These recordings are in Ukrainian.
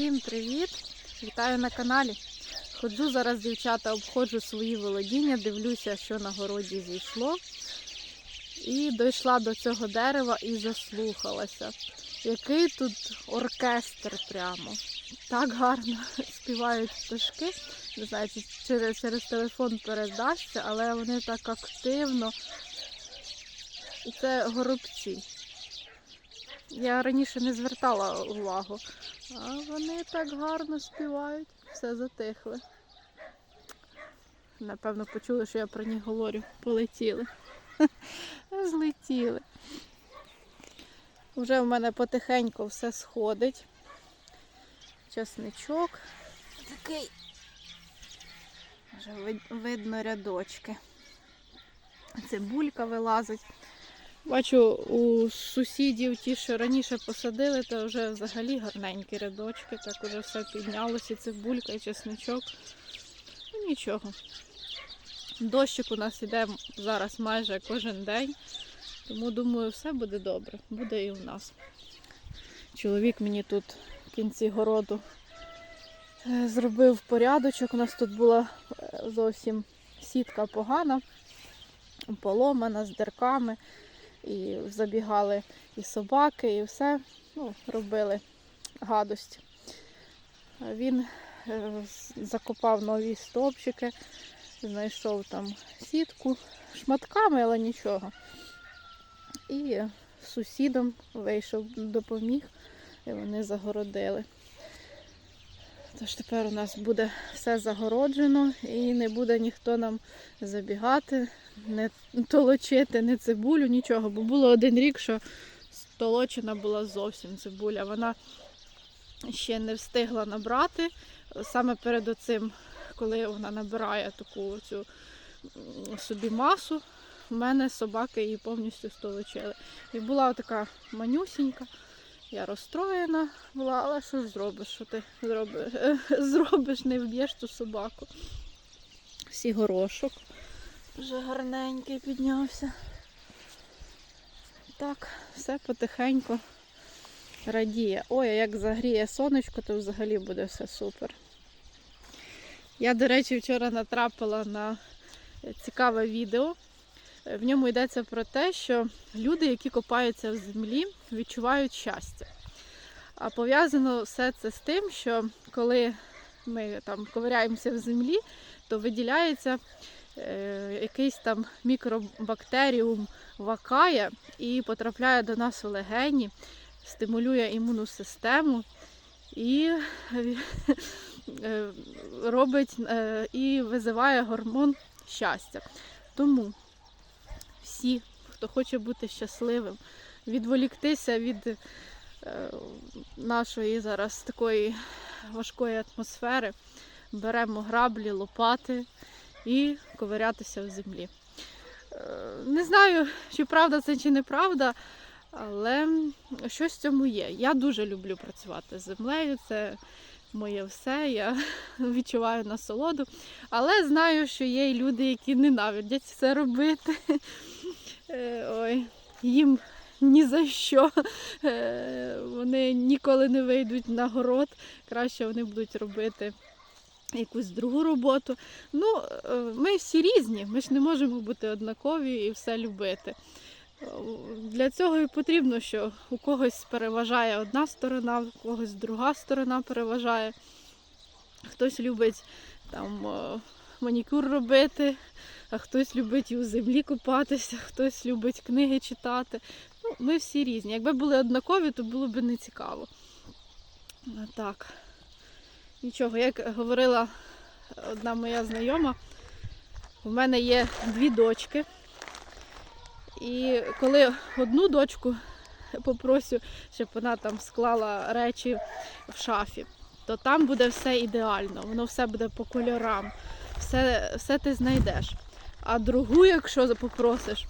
Всім привіт! Вітаю на каналі. Ходжу зараз, дівчата, обходжу свої володіння, дивлюся, що на городі зійшло. І дійшла до цього дерева і заслухалася. Який тут оркестр прямо. Так гарно співають пташки. Не знаю, через, через телефон передасться, але вони так активно. І це горобці. Я раніше не звертала увагу. А вони так гарно співають, все затихли. Напевно, почули, що я про них говорю. Полетіли. Злетіли. Вже в мене потихеньку все сходить. Часничок. Такий. Вже видно рядочки. Цибулька вилазить. Бачу, у сусідів ті, що раніше посадили, то вже взагалі гарненькі рядочки, так уже все піднялося, і цибулька, і чесничок. Ну нічого. Дощик у нас іде зараз майже кожен день, тому думаю, все буде добре, буде і у нас. Чоловік мені тут в кінці городу е, зробив порядочок. У нас тут була е, зовсім сітка погана, поломана з дирками і забігали і собаки, і все ну, робили гадость. Він е, закопав нові стовпчики, знайшов там сітку шматками, але нічого. І сусідом вийшов, допоміг, і вони загородили. Тож тепер у нас буде все загороджено і не буде ніхто нам забігати, не толочити, не цибулю, нічого. Бо було один рік, що толочена була зовсім цибуля. Вона ще не встигла набрати. Саме перед оцим, коли вона набирає таку цю собі масу, в мене собаки її повністю столочили. І була така манюсінька. Я розстроєна була, але що ж зробиш? Що ти зробиш? Зробиш, не вб'єш ту собаку. Всі горошок. Вже гарненький піднявся. Так, все потихеньку радіє. Ой, а як загріє сонечко, то взагалі буде все супер. Я, до речі, вчора натрапила на цікаве відео. В ньому йдеться про те, що люди, які копаються в землі, відчувають щастя. А пов'язано все це з тим, що коли ми там ковиряємося в землі, то виділяється е, якийсь там мікробактеріум вакає і потрапляє до нас у легені, стимулює імунну систему і е, робить е, і визиває гормон щастя. Тому всі, хто хоче бути щасливим, відволіктися від е, нашої зараз такої важкої атмосфери, беремо граблі, лопати і ковирятися в землі. Е, Не знаю, чи правда це, чи неправда, але щось в цьому є. Я дуже люблю працювати з землею, це моє все, я відчуваю насолоду. Але знаю, що є і люди, які ненавидять це робити. Е, Ой, їм ні за що. Е, Вони ніколи не вийдуть на город. Краще вони будуть робити якусь другу роботу. Ну, е, ми всі різні, ми ж не можемо бути однакові і все любити. Для цього і потрібно, що у когось переважає одна сторона, у когось друга сторона переважає. Хтось любить там манікюр робити, а хтось любить і у землі купатися, хтось любить книги читати. Ну, ми всі різні. Якби були однакові, то було б не цікаво. Так. Нічого, як говорила одна моя знайома, в мене є дві дочки. І коли одну дочку попросю, щоб вона там склала речі в шафі, то там буде все ідеально, воно все буде по кольорам, все, все ти знайдеш. А другу, якщо попросиш,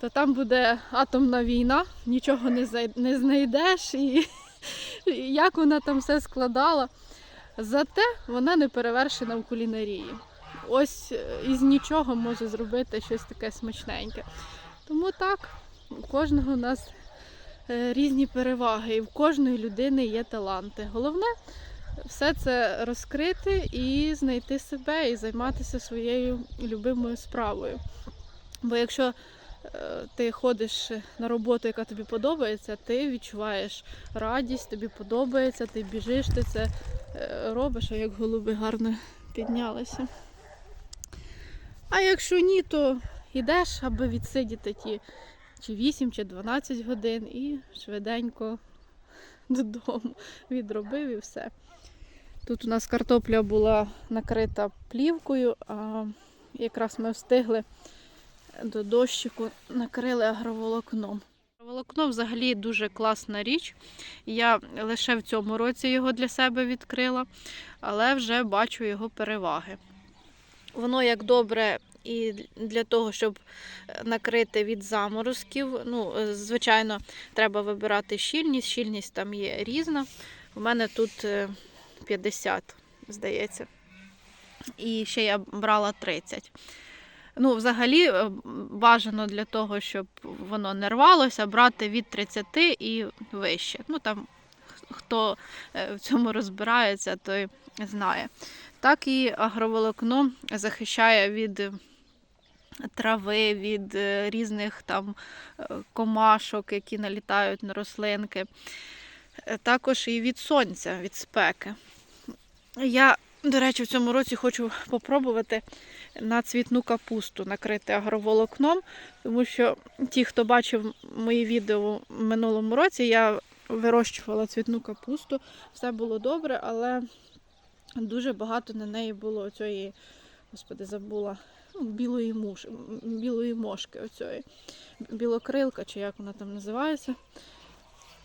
то там буде атомна війна, нічого не, зай- не знайдеш, і, і як вона там все складала. Зате вона не перевершена в кулінарії. Ось е, із нічого може зробити щось таке смачненьке. Тому так, у кожного у нас е, різні переваги, і в кожної людини є таланти. Головне все це розкрити і знайти себе, і займатися своєю любимою справою. Бо якщо е, ти ходиш на роботу, яка тобі подобається, ти відчуваєш радість, тобі подобається, ти біжиш, ти це е, робиш, а як голуби гарно піднялися. А якщо ні, то йдеш, аби відсидіти ті чи 8, чи 12 годин і швиденько додому відробив і все. Тут у нас картопля була накрита плівкою, а якраз ми встигли до дощику, накрили агроволокном. Агроволокно взагалі дуже класна річ. Я лише в цьому році його для себе відкрила, але вже бачу його переваги. Воно як добре і для того, щоб е, накрити від заморозків. Ну, е, звичайно, треба вибирати щільність. Щільність там є різна. У мене тут е, 50, здається. І ще я брала 30. Ну, взагалі, е, бажано для того, щоб воно не рвалося, брати від 30 і вище. Ну, там хто е, в цьому розбирається, той знає. Так і агроволокно захищає від трави, від е, різних там комашок, які налітають на рослинки. Е, Також і від сонця, від спеки. Я, до речі, в цьому році хочу попробувати на цвітну капусту накрити агроволокном, тому що ті, хто бачив мої відео в минулому році, я вирощувала цвітну капусту, все було добре, але дуже багато на неї було цієї, господи, забула, білої, муш, білої мошки, оцієї, білокрилка, чи як вона там називається.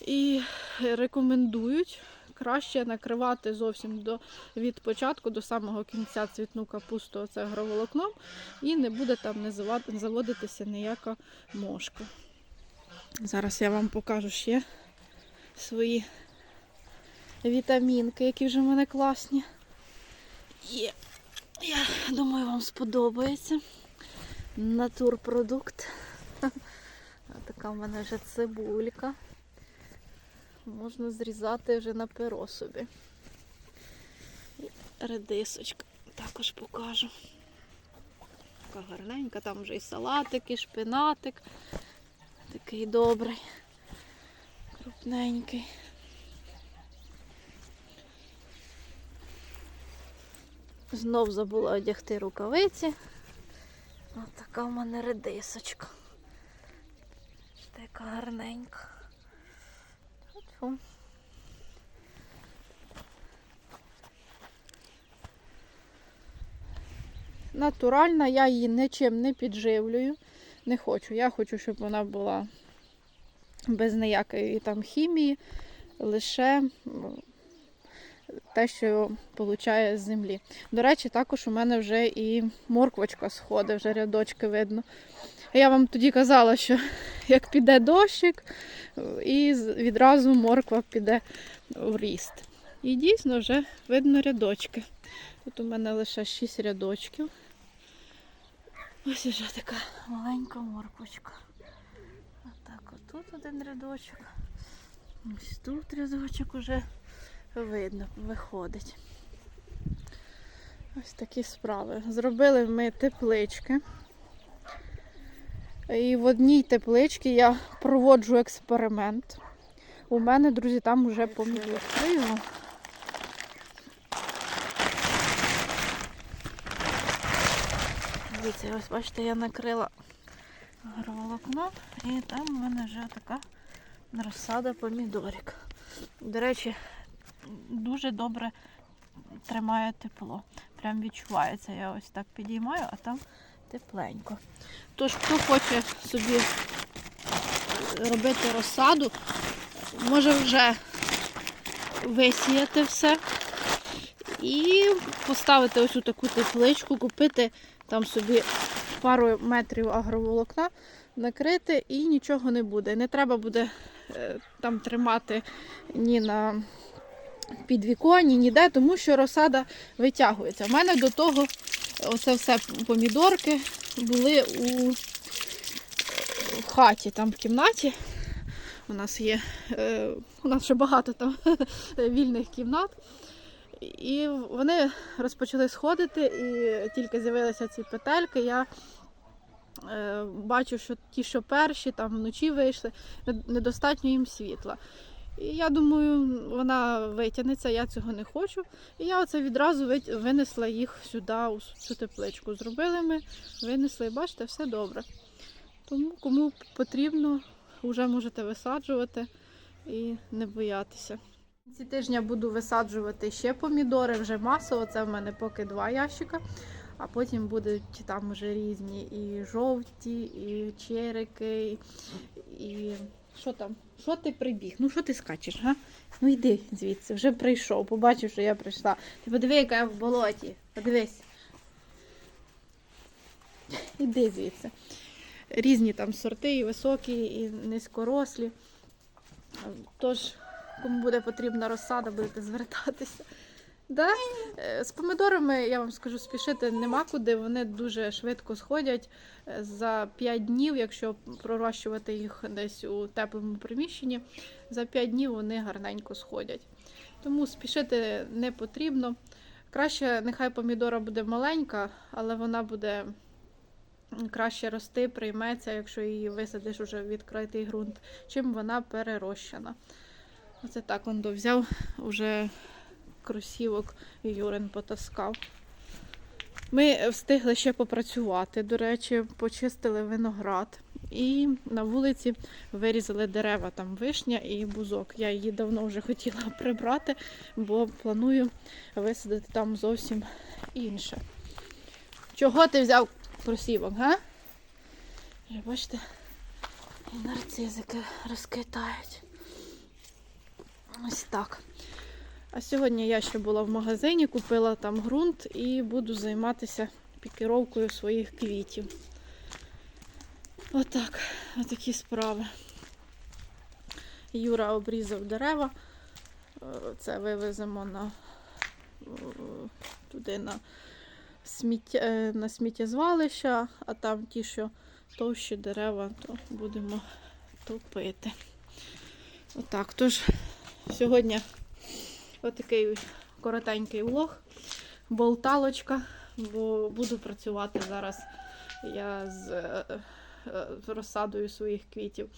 І рекомендують краще накривати зовсім до, від початку до самого кінця цвітну капусту оце агроволокном, і не буде там не заводитися ніяка мошка. Зараз я вам покажу ще свої вітамінки, які вже в мене класні. Є. Я думаю, вам сподобається. Натурпродукт. Така в мене вже цибулька. Можна зрізати вже на перо собі. І редисочка також покажу. Така гарненька, там вже і салатик, і шпинатик. Такий добрий, крупненький. Знов забула одягти рукавиці. Ось така в мене редисочка. Така гарненька. Фу. Натуральна, я її нічим не підживлюю. Не хочу. Я хочу, щоб вона була без ніякої там хімії, лише те, що получає з землі. До речі, також у мене вже і морквочка сходить, вже рядочки видно. Я вам тоді казала, що як піде дощик, і відразу морква піде в ріст. І дійсно вже видно рядочки. Тут у мене лише 6 рядочків. Ось вже така маленька морквочка. Отак, отут один рядочок. Ось тут рядочок уже видно, виходить. Ось такі справи. Зробили ми теплички. І в одній тепличці я проводжу експеримент. У мене, друзі, там вже помідор. Відкрию. Дивіться, ось бачите, я накрила агроволокно і там у мене вже така розсада помідорик. До речі, дуже добре тримає тепло. Прям відчувається. Я ось так підіймаю, а там тепленько. Тож, хто хоче собі робити розсаду, може вже висіяти все і поставити ось таку тепличку, купити там собі пару метрів агроволокна, накрити і нічого не буде. Не треба буде е, там тримати ні на підвіконні, ніде, тому що розсада витягується. У мене до того оце все помідорки були у хаті, там в кімнаті. У нас є, е, у нас ще багато там вільних кімнат. І вони розпочали сходити, і тільки з'явилися ці петельки. Я е, бачу, що ті, що перші, там вночі вийшли, недостатньо їм світла. І я думаю, вона витягнеться, я цього не хочу. І я оце відразу винесла їх сюди, у цю тепличку. Зробили ми, винесли, бачите, все добре. Тому кому потрібно, вже можете висаджувати і не боятися. Ці тижня буду висаджувати ще помідори, вже масово. Це в мене поки два ящика, а потім будуть там вже різні і жовті, і черики, і що там? Що ти прибіг? Ну що ти скачеш, га? Ну йди звідси, вже прийшов, побачив, що я прийшла. Ти подиви, яка я в болоті. Подивись. Іди звідси. Різні там сорти, і високі, і низькорослі. Тож, кому буде потрібна розсада, будете звертатися. Да? Е, З помідорами, я вам скажу, спішити нема куди, вони дуже швидко сходять. Е, За 5 днів, якщо пророщувати їх десь у теплому приміщенні, за 5 днів вони гарненько сходять. Тому спішити не потрібно. Краще, нехай помідора буде маленька, але вона буде краще рости, прийметься, якщо її висадиш уже в відкритий ґрунт, чим вона перерощена. Оце так он взяв уже кросівок Юрин потаскав. Ми встигли ще попрацювати. До речі, почистили виноград. І на вулиці вирізали дерева, там вишня і бузок. Я її давно вже хотіла прибрати, бо планую висадити там зовсім інше. Чого ти взяв кросівок, га? Бачите, і нарцизики розквітають. Ось так. А сьогодні я ще була в магазині, купила там ґрунт і буду займатися пікіровкою своїх квітів. Отак, отакі справи. Юра обрізав дерева. Е, Це вивеземо на, туди на, сміття, е, на сміттєзвалища, а там ті, що товщі дерева, то будемо топити. Отак. Тож сьогодні отакий коротенький влог, болталочка, бо буду працювати зараз я з е, е, розсадою своїх квітів.